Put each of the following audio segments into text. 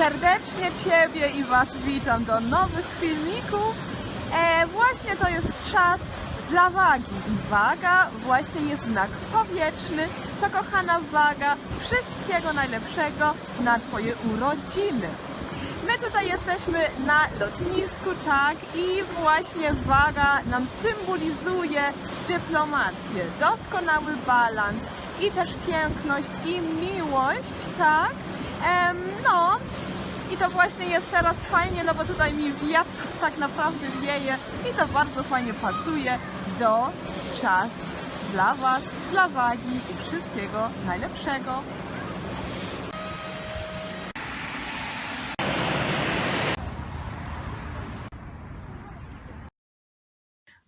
Serdecznie Ciebie i Was witam do nowych filmików. E, właśnie to jest czas dla wagi. I waga właśnie jest znak powietrzny. To kochana waga, wszystkiego najlepszego na Twoje urodziny. My tutaj jesteśmy na lotnisku, tak, i właśnie waga nam symbolizuje dyplomację, doskonały balans i też piękność i miłość, tak. No, i to właśnie jest teraz fajnie, no bo tutaj mi wiatr tak naprawdę wieje i to bardzo fajnie pasuje do czas dla Was, dla wagi i wszystkiego najlepszego.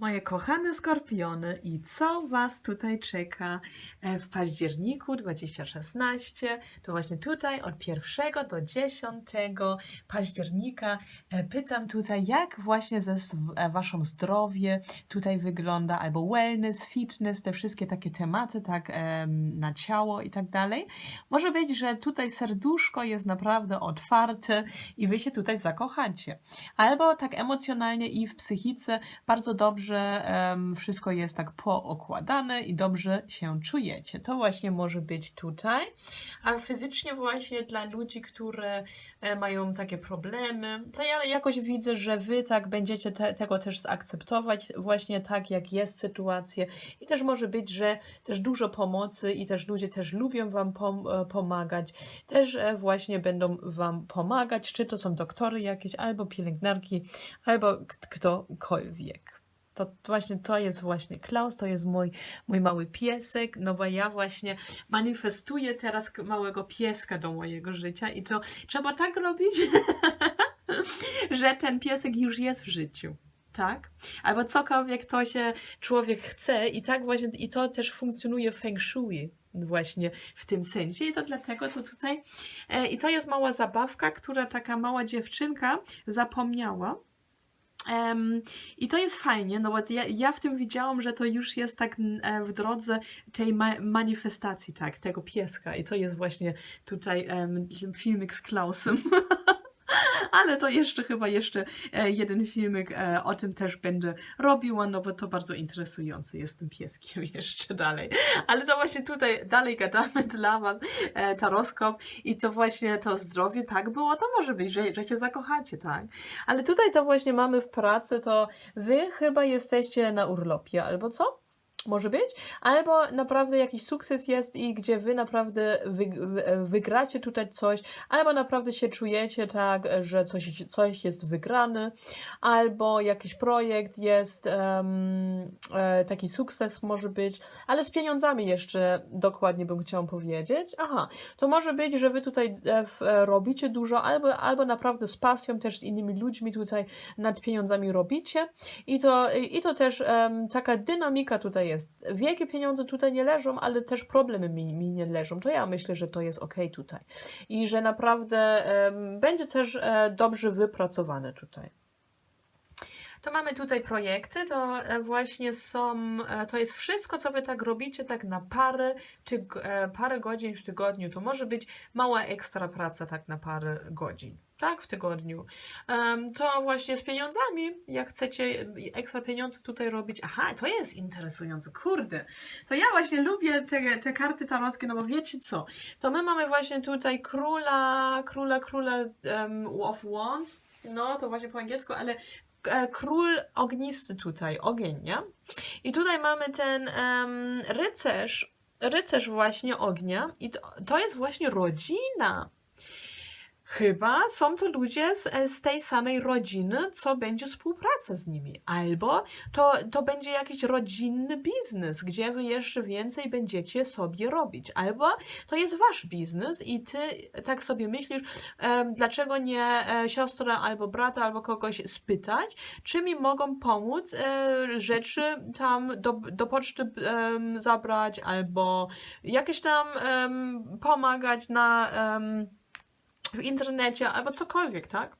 Moje kochane skorpiony, i co Was tutaj czeka e, w październiku 2016? To właśnie tutaj od 1 do 10 października e, pytam tutaj, jak właśnie ze e, Waszą zdrowie tutaj wygląda, albo wellness, fitness, te wszystkie takie tematy, tak, na ciało i tak dalej. Może być, że tutaj serduszko jest naprawdę otwarte i Wy się tutaj zakochacie. Albo tak emocjonalnie i w psychice bardzo dobrze em, wszystko jest tak pookładane i dobrze się czujecie. To właśnie może być tutaj. A fizycznie właśnie dla ludzi, które e, mają takie problemy, to ja jakoś widzę, że wy tak będziecie te, tego też zaakceptować właśnie tak, jak jest sytuacja i też może być, że też dużo pomocy i też ludzie też lubią wam pom e, pomagać, też e, właśnie będą wam pomagać, czy to są doktory jakieś, albo pielęgniarki, albo ktokolwiek. To właśnie to jest właśnie Klaus, to jest mój, mój mały piesek, no bo ja właśnie manifestuję teraz małego pieska do mojego życia i to trzeba tak robić, że ten piesek już jest w życiu. Tak? Albo cokolwiek to się człowiek chce i tak właśnie, i to też funkcjonuje w Feng Shui właśnie w tym sensie i to dlatego to tutaj e, i to jest mała zabawka, która taka mała dziewczynka zapomniała I to jest fajnie, no bo ja, ja w tym widziałam, że to już jest tak e, w drodze tej ma manifestacji, tak, tego pieska. I to jest właśnie tutaj em, filmik z Klausem. Ale to jeszcze chyba jeszcze e, jeden filmik e, o tym też będę robiła, no bo to bardzo interesujące jest tym pieskiem jeszcze dalej. Ale to właśnie tutaj dalej gadamy dla Was, e, taroskop i to właśnie to zdrowie tak było, to może być, że, że się zakochacie, tak? Ale tutaj to właśnie mamy w pracy, to Wy chyba jesteście na urlopie, albo co? Może być? Albo naprawdę jakiś sukces jest i gdzie wy naprawdę wy, wy, wygracie tutaj coś, albo naprawdę się czujecie tak, że coś, coś jest wygrane, albo jakiś projekt jest, e, taki sukces może być, ale z pieniądzami jeszcze dokładnie bym chciała powiedzieć. Aha, to może być, że wy tutaj e, e, robicie dużo, albo, albo naprawdę z pasją też z innymi ludźmi tutaj nad pieniądzami robicie i to, i to też em, taka dynamika tutaj jest. Wielkie pieniądze tutaj nie leżą, ale też problemy mi, mi nie leżą. To ja myślę, że to jest ok tutaj. I że naprawdę będzie też e, dobrze wypracowane tutaj. To mamy tutaj projekty, to e, właśnie są, e, to jest wszystko, co wy tak robicie, tak na parę, czy parę godzin w tygodniu. To może być mała ekstra praca, tak na parę godzin, tak, w tygodniu. To właśnie z pieniądzami, jak chcecie ekstra pieniądze tutaj robić. Aha, to jest interesujące, kurde. To ja właśnie lubię te, te karty tarockie, no bo wiecie co? To my mamy właśnie tutaj króla, króla, króla um, of Wands. No, to właśnie po angielsku, ale e, król ognisty tutaj, ogień, nie? I tutaj mamy ten em, rycerz, rycerz właśnie ognia i to, to jest właśnie rodzina. Chyba są to ludzie z, z tej samej rodziny, co będzie współpraca z nimi. Albo to, to będzie jakiś rodzinny biznes, gdzie wy jeszcze więcej będziecie sobie robić. Albo to jest wasz biznes i ty tak sobie myślisz, em, dlaczego nie e, siostra albo brata albo kogoś spytać, czy mi mogą pomóc e, rzeczy tam do, do poczty em, zabrać albo jakieś tam em, pomagać na... em, w internecie albo cokolwiek, tak?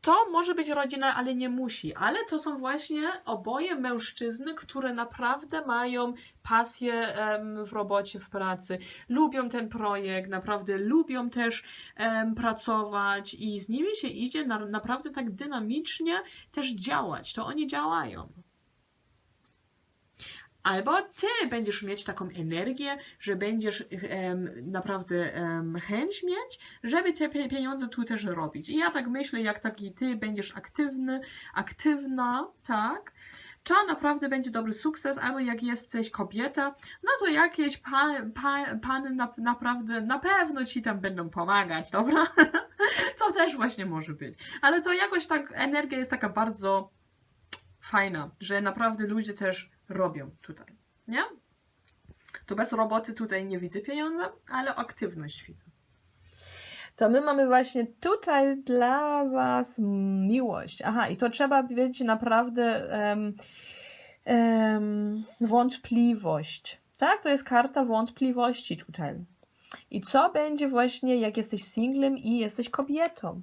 to może być rodzina, ale nie musi. Ale to są właśnie oboje mężczyzny, które naprawdę mają pasję w robocie, w pracy, lubią ten projekt, naprawdę lubią też pracować i z nimi się idzie na, naprawdę tak dynamicznie też działać. To oni działają. Albo ty będziesz mieć taką energię, że będziesz naprawdę chęć mieć, żeby te pie- pieniądze tu też robić. I ja tak myślę, jak taki ty będziesz aktywny, aktywna, tak, to naprawdę będzie dobry sukces, albo jak jesteś kobieta, no to jakieś pa, pa, pany na, naprawdę na pewno ci tam będą pomagać, dobra? to też właśnie może być. Ale to jakoś tak energia jest taka bardzo fajna, że naprawdę ludzie też robią tutaj, nie? To bez roboty tutaj nie widzę pieniądza, ale aktywność widzę. To my mamy właśnie tutaj dla Was miłość. Aha, i to trzeba mieć naprawdę em, em, wątpliwość. Tak, to jest karta wątpliwości tutaj. I co będzie właśnie, jak jesteś singlem i jesteś kobietą?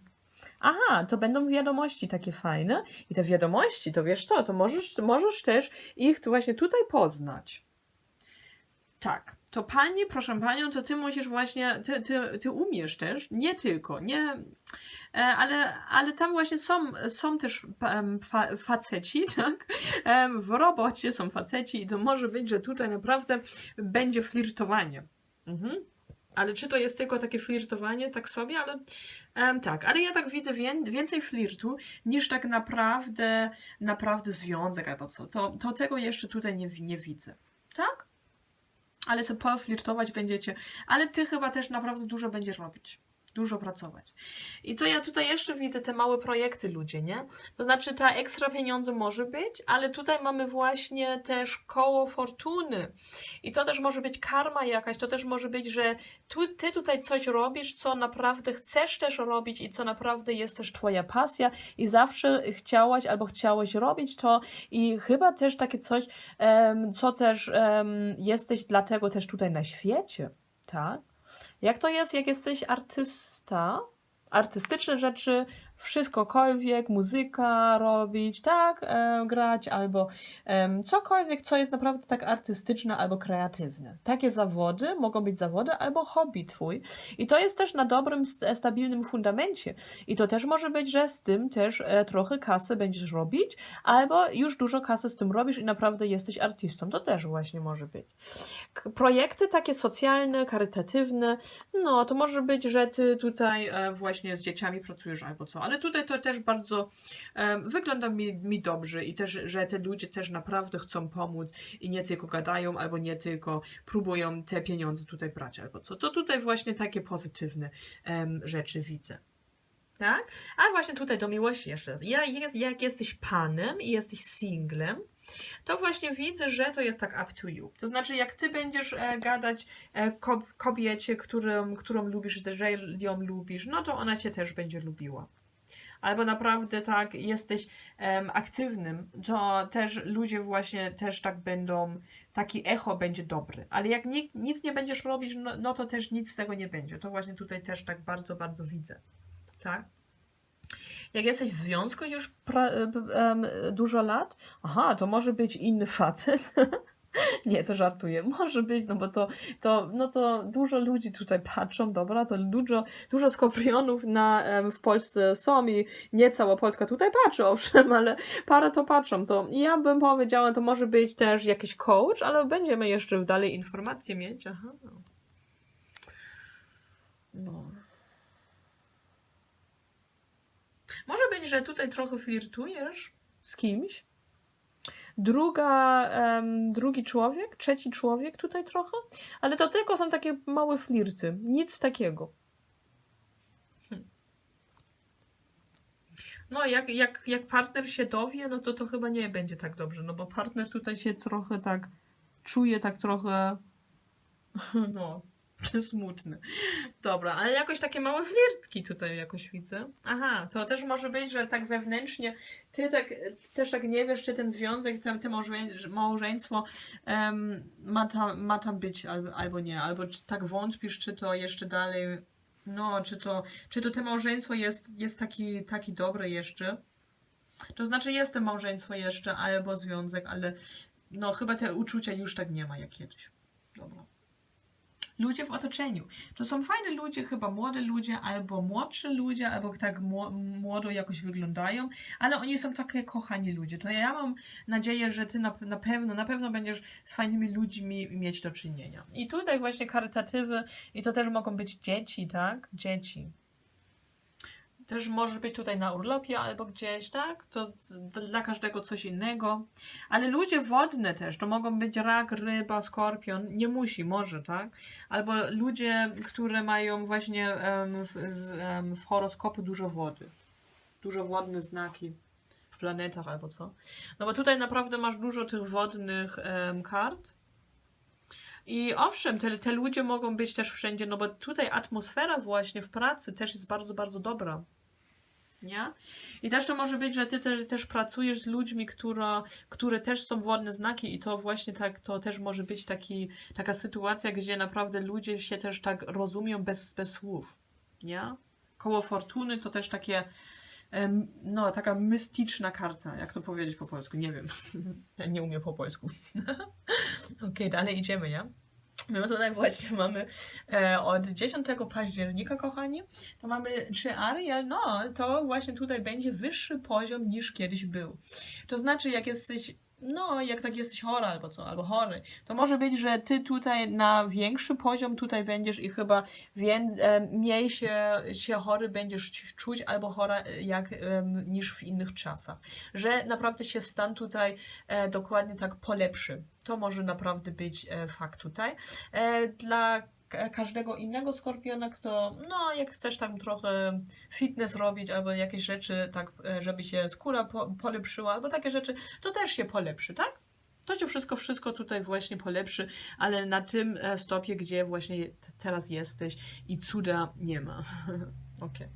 Aha, to będą wiadomości takie fajne. I te wiadomości, to wiesz co, to możesz, możesz też ich tu właśnie tutaj poznać. Tak, to pani, proszę panią, to ty musisz właśnie, ty, ty, ty umiesz też, nie tylko, nie, e, ale, ale tam właśnie są, są też fa, faceci, tak? W robocie są faceci i to może być, że tutaj naprawdę będzie flirtowanie. Mhm. Ale czy to jest tylko takie flirtowanie, tak sobie, ale tak, ale ja tak widzę wię, więcej flirtu niż tak naprawdę, naprawdę związek albo co. To, to tego jeszcze tutaj nie, nie widzę. Tak? Ale sobie poflirtować będziecie. Ale ty chyba też naprawdę dużo będziesz robić. Dużo pracować. I co ja tutaj jeszcze widzę, te małe projekty ludzie, nie? To znaczy ta ekstra pieniądze może być, ale tutaj mamy właśnie też koło fortuny. I to też może być karma jakaś, to też może być, że tu, ty tutaj coś robisz, co naprawdę chcesz też robić i co naprawdę jest też twoja pasja i zawsze chciałaś albo chciałeś robić to i chyba też takie coś, em, co też em, jesteś dlatego też tutaj na świecie, tak? Jak to jest, jak jesteś artysta? Artystyczne rzeczy, wszystkokolwiek, muzyka robić, tak, e, grać, albo em, cokolwiek, co jest naprawdę tak artystyczne albo kreatywne. Takie zawody mogą być zawody albo hobby twój. I to jest też na dobrym, st- stabilnym fundamencie. I to też może być, że z tym też e, trochę kasy będziesz robić, albo już dużo kasy z tym robisz i naprawdę jesteś artystą. To też właśnie może być. Projekty takie socjalne, charytatywne, no to może być, że ty tutaj e, właśnie z dzieciami pracujesz albo co, ale tutaj to też bardzo e, wygląda mi, mi dobrze i też, że te ludzie też naprawdę chcą pomóc i nie tylko gadają albo nie tylko próbują te pieniądze tutaj brać albo co. To tutaj właśnie takie pozytywne em, rzeczy widzę. Tak? A właśnie tutaj do miłości jeszcze raz. Ja, jest, jak jesteś panem i jesteś singlem, to właśnie widzę, że to jest tak up to you. To znaczy, jak ty będziesz e, gadać e, ko kobiecie, którą, którą lubisz, że ją lubisz, no to ona cię też będzie lubiła. Albo naprawdę tak jesteś em, aktywnym, to też ludzie właśnie też tak będą, taki echo będzie dobry. Ale jak ni nic nie będziesz robić, no, no to też nic z tego nie będzie. To właśnie tutaj też tak bardzo, bardzo widzę. Tak? Jak jesteś w związku już pra, em, dużo lat, aha, to może być inny facet. Nie, to żartuję. Może być, no bo to, to, no to dużo ludzi tutaj patrzą, dobra, to dużo, dużo skoprionów na, w Polsce są i nie cała Polska tutaj patrzy, owszem, ale parę to patrzą. To ja bym powiedziała, to może być też jakiś coach, ale będziemy jeszcze dalej informacje mieć. Aha. No. Może być, że tutaj trochę flirtujesz z kimś. Druga, drugi człowiek, trzeci człowiek tutaj trochę, ale to tylko są takie małe flirty. Nic takiego. Hm. No, jak, jak, jak partner się dowie, no to to chyba nie będzie tak dobrze, no bo partner tutaj się trochę tak czuje, tak trochę, no, smutny. Dobra, ale jakoś takie małe flirtki tutaj jakoś widzę. Aha, to też może być, że tak wewnętrznie ty tak, też tak nie wiesz, czy ten związek, te, te małżeństwo, em, ma, tam, ma tam być albo, albo nie, albo tak wątpisz, czy to jeszcze dalej No, czy to, czy to te małżeństwo jest, jest taki, taki dobre jeszcze? To znaczy jest to małżeństwo jeszcze, albo związek, ale no chyba te uczucia już tak nie ma jak kiedyś. Dobra. Ludzie w otoczeniu. To są fajne ludzie, chyba młode ludzie, albo młodsze ludzie, albo tak mło- młodo jakoś wyglądają, ale oni są takie kochani ludzie. To ja mam nadzieję, że ty na, na pewno, na pewno będziesz z fajnymi ludźmi mieć do czynienia. I tutaj właśnie charytatywy, i to też mogą być dzieci, tak? Dzieci. Też możesz być tutaj na urlopie albo gdzieś, tak? To dla każdego coś innego. Ale ludzie wodne też, to mogą być rak, ryba, skorpion, nie musi, może, tak? Albo ludzie, które mają właśnie w, w, w dużo wody. Dużo wodne znaki w planetach albo co. No bo tutaj naprawdę masz dużo tych wodnych kart. I owszem, te, te ludzie mogą być też wszędzie, no bo tutaj atmosfera właśnie w pracy też jest bardzo, bardzo dobra. Nie? I też to może być, że ty też, też pracujesz z ludźmi, która, które też są wodne znaki i to właśnie tak, to też może być taki, taka sytuacja, gdzie naprawdę ludzie się też tak rozumią bez, bez słów. Nie? Koło fortuny to też takie, no taka mystyczna karta, jak to powiedzieć po polsku, nie wiem. Ja nie umiem po polsku. Okej, dalej idziemy, nie? No tutaj właśnie mamy e, od 10 października, kochani, to mamy czy Ariel, no to właśnie tutaj będzie wyższy poziom niż kiedyś był. To znaczy, jak jesteś, no jak tak jesteś chory albo co, albo chory, to może być, że ty tutaj na większy poziom tutaj będziesz i chyba wię, e, mniej się, się chory będziesz czuć albo chora e, jak niż w innych czasach. Że naprawdę się stan tutaj e, dokładnie tak polepszy. To może naprawdę być e, fakt tutaj. E, dla każdego innego skorpiona, kto, no, jak chcesz tam trochę fitness robić, albo jakieś rzeczy, tak, e, żeby się skóra po, polepszyła, albo takie rzeczy, to też się polepszy, tak? To się wszystko, wszystko tutaj właśnie polepszy, ale na tym e, stopie, gdzie właśnie teraz jesteś i cuda nie ma. Okej.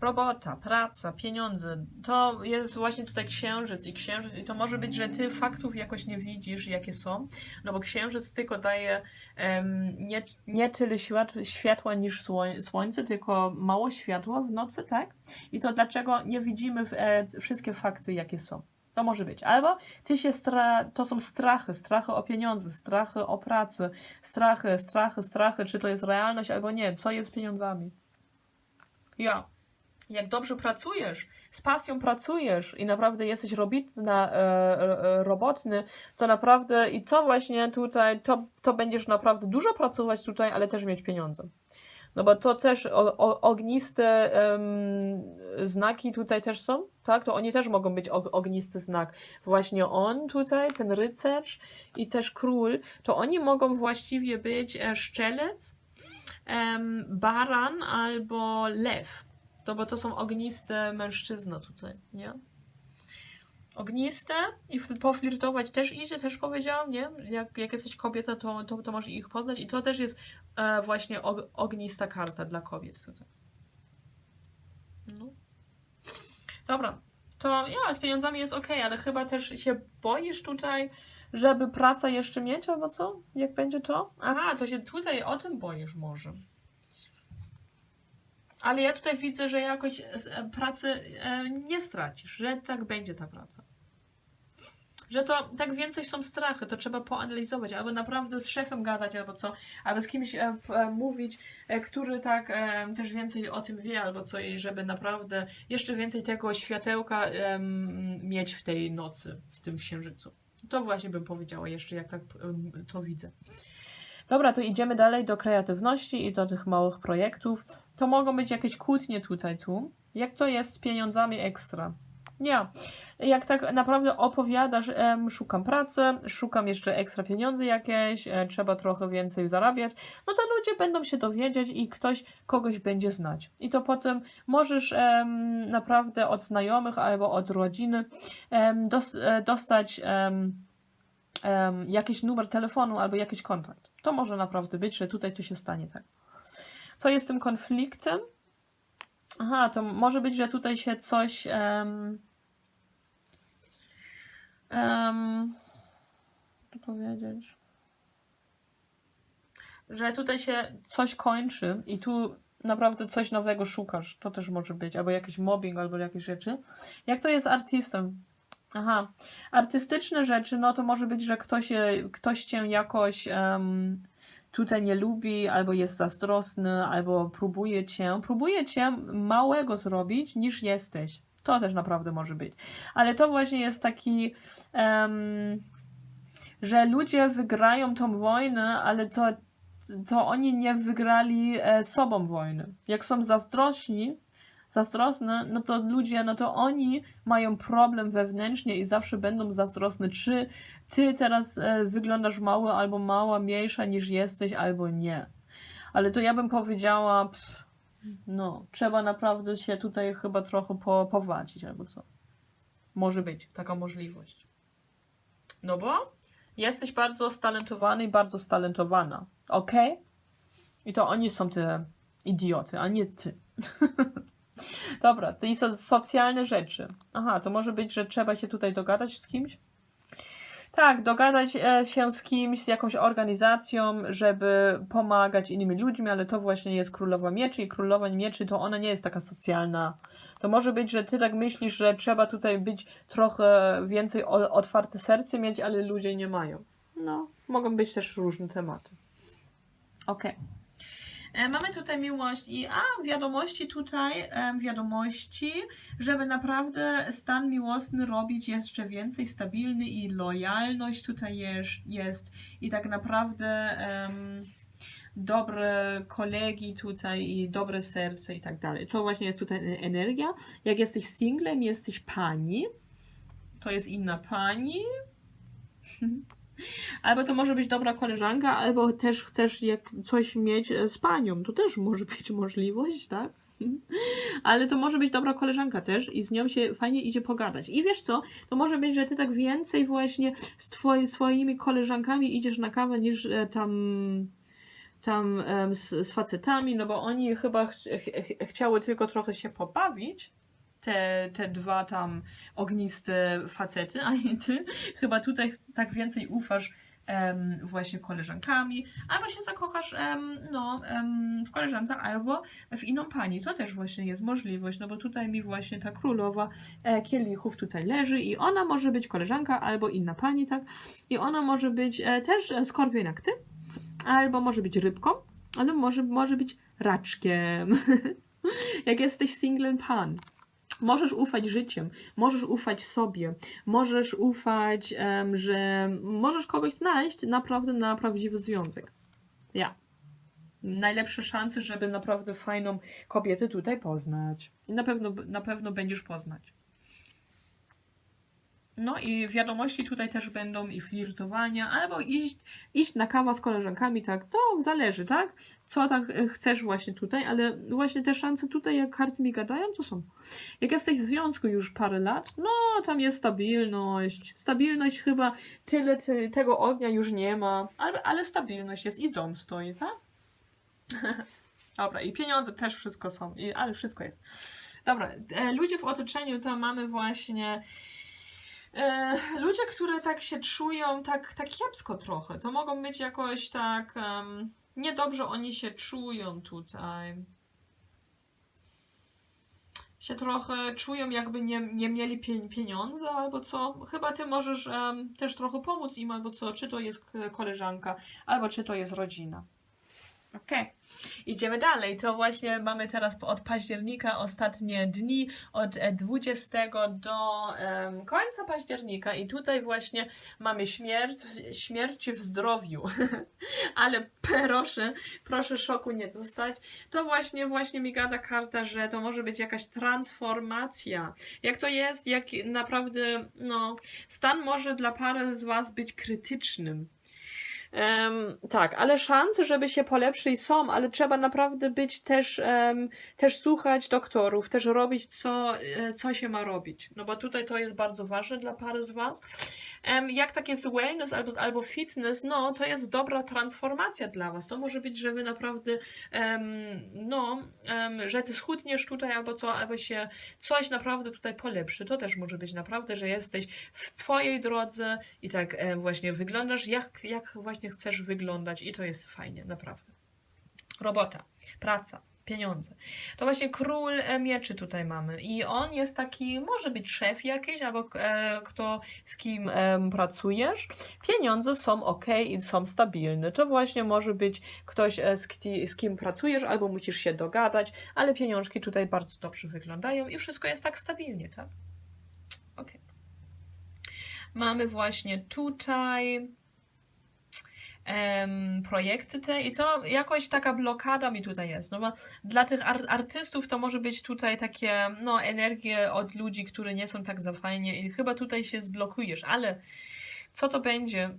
Robota, praca, pieniądze, to jest właśnie tutaj księżyc i księżyc i to może być, że ty faktów jakoś nie widzisz, jakie są, no bo księżyc tylko daje em, nie, nie tyle światła, niż słoń, słońce, tylko mało światła w nocy, tak? I to dlaczego nie widzimy w, e, wszystkie fakty, jakie są. To może być. Albo ty się stra... to są strachy, strachy o pieniądze, strachy o pracę, strachy, strachy, strachy, czy to jest realność albo nie, co jest pieniądzami. Ja. Jak dobrze pracujesz, z pasją pracujesz i naprawdę jesteś robitna, e, e, robotny, to naprawdę i to właśnie tutaj, to, to będziesz naprawdę dużo pracować tutaj, ale też mieć pieniądze. No bo to też o, o, ogniste em, znaki tutaj też są, tak? To oni też mogą być og, ognisty znak. Właśnie on tutaj, ten rycerz i też król, to oni mogą właściwie być e, szczelec, em, baran albo lew. To bo to są ogniste mężczyzna tutaj, nie? Ogniste i poflirtować też idzie, też powiedziałam, nie? Jak, jak jesteś kobieta, to, to, to możesz ich poznać i to też jest e, właśnie og, ognista karta dla kobiet tutaj. No. Dobra, to ja z pieniądzami jest ok, ale chyba też się boisz tutaj, żeby praca jeszcze mieć, albo co? Jak będzie to? Aha, to się tutaj o tym boisz może. Ale ja tutaj widzę, że jakoś e, pracy e, nie stracisz, że tak będzie ta praca. Że to tak więcej są strachy, to trzeba poanalizować, albo naprawdę z szefem gadać, albo co, albo z kimś e, e, mówić, e, który tak e, też więcej o tym wie, albo co, i żeby naprawdę jeszcze więcej tego światełka mieć w tej nocy, w tym księżycu. To właśnie bym powiedziała jeszcze, jak tak to widzę. Dobra, to idziemy dalej do kreatywności i do tych małych projektów. To mogą być jakieś kłótnie tutaj, tu. Jak to jest z pieniądzami ekstra? Nie. Jak tak naprawdę opowiadasz, em, szukam pracy, szukam jeszcze ekstra pieniądze jakieś, e, trzeba trochę więcej zarabiać, no to ludzie będą się dowiedzieć i ktoś kogoś będzie znać. I to potem możesz em, naprawdę od znajomych albo od rodziny em, dos, e, dostać em, em, jakiś numer telefonu albo jakiś kontakt. To może naprawdę być, że tutaj to się stanie tak. Co jest tym konfliktem? Aha, to może być, że tutaj się coś. Um, um, co powiedzieć? Że tutaj się coś kończy i tu naprawdę coś nowego szukasz. To też może być, albo jakiś mobbing, albo jakieś rzeczy. Jak to jest artystą? Aha, artystyczne rzeczy, no to może być, że ktoś, je- ktoś cię jakoś em, tutaj nie lubi, albo jest zazdrosny, albo próbuje cię, próbuje cię małego zrobić niż jesteś. To też naprawdę może być. Ale to właśnie jest taki, em, że ludzie wygrają tą wojnę, ale to, to oni nie wygrali e, sobą wojny. Jak są zazdrośni, zazdrosne, no to ludzie, no to oni mają problem wewnętrznie i zawsze będą zazdrosne, czy ty teraz e, wyglądasz mały albo mała, mniejsza niż jesteś, albo nie. Ale to ja bym powiedziała, pff, no, trzeba naprawdę się tutaj chyba trochę po, powalczyć, albo co. Może być taka możliwość. No bo jesteś bardzo stalentowany i bardzo stalentowana, ok? I to oni są te idioty, a nie ty. Dobra, to i są socjalne rzeczy. Aha, to może być, że trzeba się tutaj dogadać z kimś? Tak, dogadać e, się z kimś, z jakąś organizacją, żeby pomagać innymi ludźmi, ale to właśnie jest Królowa Mieczy i Królowa Mieczy to ona nie jest taka socjalna. To może być, że ty tak myślisz, że trzeba tutaj być trochę więcej otwarte serce mieć, ale ludzie nie mają. No, mogą być też różne tematy. Okej. E, Mamy tutaj miłość i a wiadomości tutaj, e, wiadomości, żeby naprawdę stan miłosny robić jeszcze więcej stabilny i lojalność tutaj jest, jest i tak naprawdę em, dobre kolegi tutaj i dobre serce i tak dalej. To właśnie jest tutaj energia. Jak jesteś singlem, jesteś pani, to jest inna pani. Albo to może być dobra koleżanka, albo też chcesz jak coś mieć e, z panią. To też może być możliwość, tak? Ale to może być dobra koleżanka też i z nią się fajnie idzie pogadać. I wiesz co, to może być, że ty tak więcej właśnie z twoi, swoimi koleżankami idziesz na kawę niż e, tam tam z, z facetami, no bo oni chyba ch ch chciały tylko trochę się pobawić, te, te dwa tam ogniste facety, a nie ty. Chyba tutaj tak więcej ufasz em, właśnie koleżankami, albo się zakochasz em, no, em, w koleżance, albo w inną pani. To też właśnie jest możliwość, no bo tutaj mi właśnie ta królowa e, kielichów tutaj leży i ona może być koleżanka, albo inna pani, tak? I ona może być e, też skorpion jak ty, albo może być rybką, albo może, może być raczkiem. jak jesteś singlem pan. Możesz ufać życiem, możesz ufać sobie, możesz ufać, em, że możesz kogoś znaleźć naprawdę na prawdziwy związek. Ja. Najlepsze szanse, żeby naprawdę fajną kobietę tutaj poznać. I na pewno, na pewno będziesz poznać. No i wiadomości tutaj też będą i flirtowania, albo iść, iść na kawę z koleżankami, tak, to zależy, tak? Co tak e, chcesz właśnie tutaj, ale właśnie te szanse tutaj, jak karty mi gadają, to są. Jak jesteś w związku już parę lat, no tam jest stabilność. Stabilność chyba tyle ty, tego ognia już nie ma, ale, ale stabilność jest i dom stoi, tak? Dobra, i pieniądze też wszystko są, i, ale wszystko jest. Dobra, e, ludzie w otoczeniu to mamy właśnie e, ludzie, które tak się czują, tak, tak kiepsko trochę. To mogą być jakoś tak em, niedobrze oni się czują tutaj. Się trochę czują, jakby nie, nie mieli pie, pieniądze albo co. Chyba ty możesz em, też trochę pomóc im albo co. Czy to jest koleżanka, albo czy to jest rodzina. Okej, idziemy dalej. To właśnie mamy teraz od października ostatnie dni, od e, 20 do em, końca października i tutaj właśnie mamy śmierć, śmierć w zdrowiu. Ale proszę, proszę szoku nie dostać. To właśnie, właśnie mi gada karta, że to może być jakaś transformacja. Jak to jest, jak naprawdę, no, stan może dla pary z Was być krytycznym. Em, tak, ale szanse, żeby się polepszyć są, ale trzeba naprawdę być też, em, też słuchać doktorów, też robić co, e, co się ma robić. No bo tutaj to jest bardzo ważne dla pary z Was. Em, jak tak jest wellness albo, albo fitness, no to jest dobra transformacja dla Was. To może być, że Wy naprawdę, em, no, em, że Ty schudniesz tutaj albo co, albo się coś naprawdę tutaj polepszy. To też może być naprawdę, że jesteś w Twojej drodze i tak e, właśnie wyglądasz, jak, jak właśnie chcesz wyglądać i to jest fajnie, naprawdę. Robota, praca, pieniądze. To właśnie król e, mieczy tutaj mamy i on jest taki, może być szef jakiś, albo e, kto z kim em, pracujesz. Pieniądze są ok i są stabilne. To właśnie może być ktoś, e, z, z kim pracujesz, albo musisz się dogadać, ale pieniążki tutaj bardzo dobrze wyglądają i wszystko jest tak stabilnie, tak? Ok. Mamy właśnie tutaj em, projekty te i to jakoś taka blokada mi tutaj jest, no bo dla tych ar- artystów to może być tutaj takie, no, energie od ludzi, którzy nie są tak za fajnie i chyba tutaj się zblokujesz, ale co to będzie?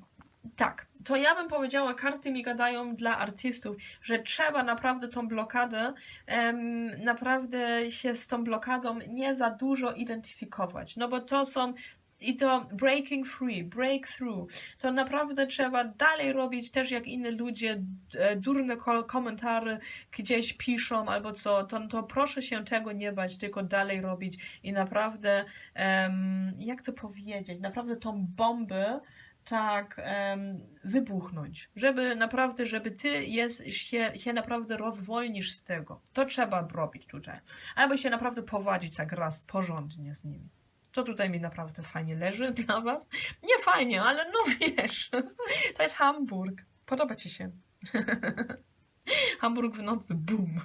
Tak, to ja bym powiedziała, karty mi gadają dla artystów, że trzeba naprawdę tą blokadę, em, naprawdę się z tą blokadą nie za dużo identyfikować, no bo to są i to breaking free, breakthrough, to naprawdę trzeba dalej robić też jak inni ludzie e, durne ko- komentarze gdzieś piszą albo co, to, to proszę się tego nie bać, tylko dalej robić i naprawdę, em, jak to powiedzieć, naprawdę tą bombę tak em, wybuchnąć, żeby naprawdę, żeby ty jest, się, się naprawdę rozwolnisz z tego. To trzeba robić tutaj. Albo się naprawdę powadzić tak raz porządnie z nimi. To tutaj mi naprawdę fajnie leży dla was. Nie fajnie, ale no wiesz, to jest Hamburg. Podoba ci się. Hamburg w nocy, boom.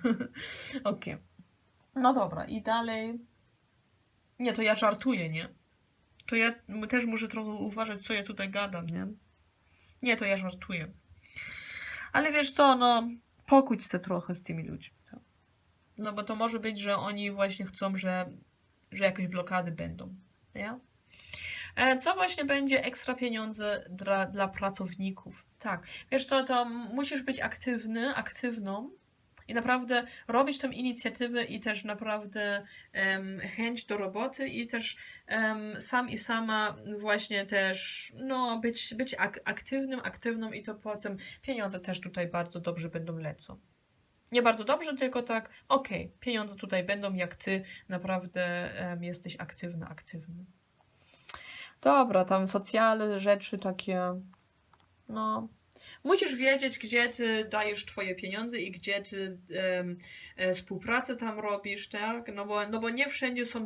Okej. No dobra, i dalej. Nie, to ja żartuję, nie? To ja też muszę trochę uważać, co ja tutaj gadam, nie? Nie, to ja żartuję. Ale wiesz co, no, pokójcz się trochę z tymi ludźmi. No bo to może być, że oni właśnie chcą, że, że jakieś blokady będą, nie? E, Co właśnie będzie ekstra pieniądze dla, dla pracowników? Tak, wiesz co, to musisz być aktywny, aktywną i naprawdę robić tą inicjatywę i też naprawdę em, chęć do roboty i też em, sam i sama właśnie też no, być, być ak- aktywnym, aktywną i to potem pieniądze też tutaj bardzo dobrze będą lecą. Nie bardzo dobrze, tylko tak, okej, pieniądze tutaj będą, jak ty naprawdę em, jesteś aktywny, aktywny. Dobra, tam socjalne rzeczy takie, no. Musisz wiedzieć, gdzie ty dajesz twoje pieniądze i gdzie ty e, współpracę tam robisz, tak? No bo, no bo nie wszędzie są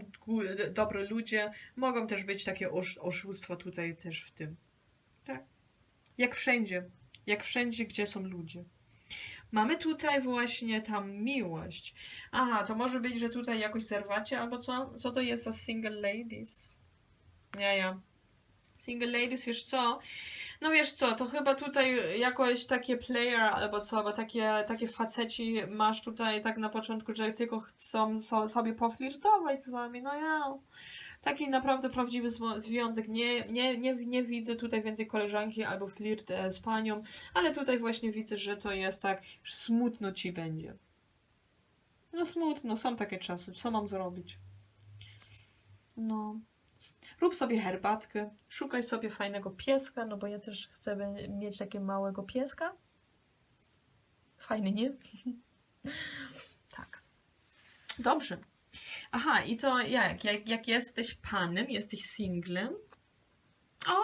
dobre ludzie, mogą też być takie osz, oszustwa tutaj też w tym. Tak? Jak wszędzie. Jak wszędzie, gdzie są ludzie. Mamy tutaj właśnie tam miłość. Aha, to może być, że tutaj jakoś zerwacie, albo co? Co to jest za single ladies? Ja, ja. Single ladies, wiesz co? No wiesz co, to chyba tutaj jakoś takie player albo co, bo takie, takie faceci masz tutaj tak na początku, że tylko chcą so, sobie poflirtować z wami, no ja. Taki naprawdę prawdziwy związek. Nie, nie, nie, nie widzę tutaj więcej koleżanki albo flirt e, z panią, ale tutaj właśnie widzę, że to jest tak, że smutno ci będzie. No smutno, są takie czasy, co mam zrobić? No. Rób sobie herbatkę, szukaj sobie fajnego pieska, no bo ja też chcę mieć takiego małego pieska. Fajny, nie? tak. Dobrze. Aha, i to jak, jak, jak jesteś panem, jesteś singlem, o,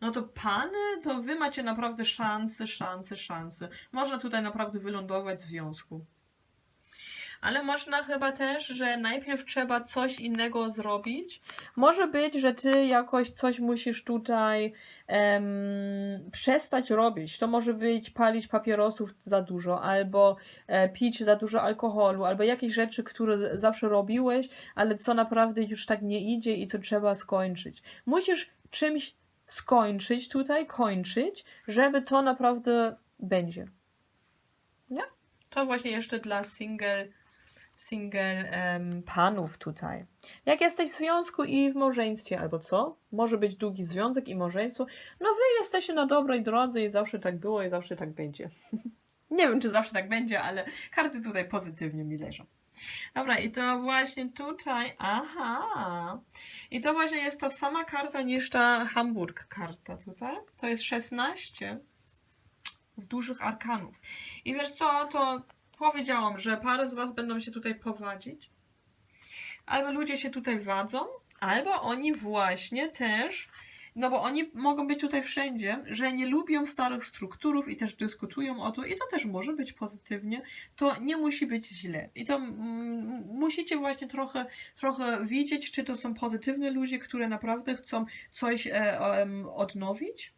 no to pany, to wy macie naprawdę szanse, szanse, szanse. Można tutaj naprawdę wylądować w związku. Ale można chyba też, że najpierw trzeba coś innego zrobić. Może być, że ty jakoś coś musisz tutaj em, przestać robić. To może być palić papierosów za dużo, albo e, pić za dużo alkoholu, albo jakieś rzeczy, które zawsze robiłeś, ale co naprawdę już tak nie idzie i co trzeba skończyć. Musisz czymś skończyć tutaj, kończyć, żeby to naprawdę będzie. To właśnie jeszcze dla single single panów tutaj. Jak jesteś w związku i w małżeństwie, albo co? Może być długi związek i małżeństwo. No wy jesteście na dobrej drodze i zawsze tak było i zawsze tak będzie. Nie wiem, czy zawsze tak będzie, ale karty tutaj pozytywnie mi leżą. Dobra, i to właśnie tutaj, aha, i to właśnie jest ta sama karta niż ta Hamburg karta tutaj. To jest 16 z dużych arkanów. I wiesz co, to powiedziałam, że parę z Was będą się tutaj powadzić. Albo ludzie się tutaj wadzą, albo oni właśnie też No bo oni mogą być tutaj wszędzie, że nie lubią starych strukturów i też dyskutują o to i to też może być pozytywnie, to nie musi być źle. I to mm, musicie właśnie trochę, trochę widzieć, czy to są pozytywne ludzie, które naprawdę chcą coś e, em, odnowić,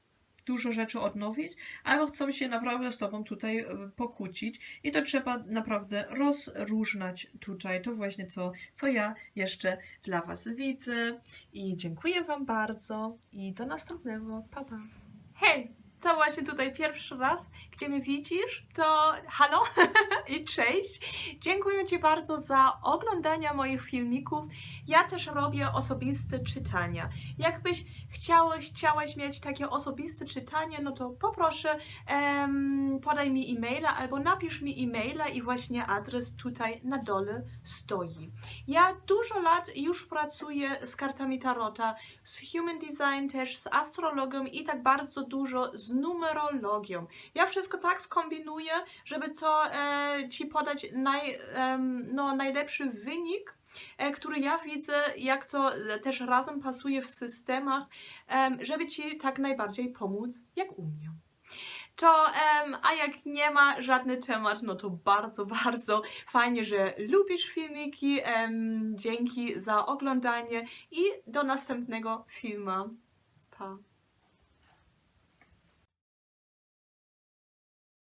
dużo rzeczy odnowić, albo chcą się naprawdę z tobą tutaj e, pokłócić i to trzeba naprawdę rozróżniać tutaj. To właśnie co, co ja jeszcze dla was widzę i dziękuję wam bardzo i do następnego. Pa, pa. Hej! To właśnie tutaj pierwszy raz, gdzie mnie widzisz, to halo i cześć. Dziękuję Ci bardzo za oglądanie moich filmików. Ja też robię osobiste czytania. Jakbyś chciałeś, chciałaś mieć takie osobiste czytanie, no to poproszę, em, podaj mi e-maila albo napisz mi e-maila i właśnie adres tutaj na dole stoi. Ja dużo lat już pracuję z kartami Tarota, z Human Design też, z astrologią i tak bardzo dużo z numerologią. Ja wszystko tak skombinuję, żeby to e, Ci podać naj, em, no, najlepszy wynik, e, który ja widzę, jak to e, też razem pasuje w systemach, em, żeby Ci tak najbardziej pomóc, jak u mnie. To, em, a jak nie ma żadny temat, no to bardzo, bardzo fajnie, że lubisz filmiki. Em, dzięki za oglądanie i do następnego filmu. Pa.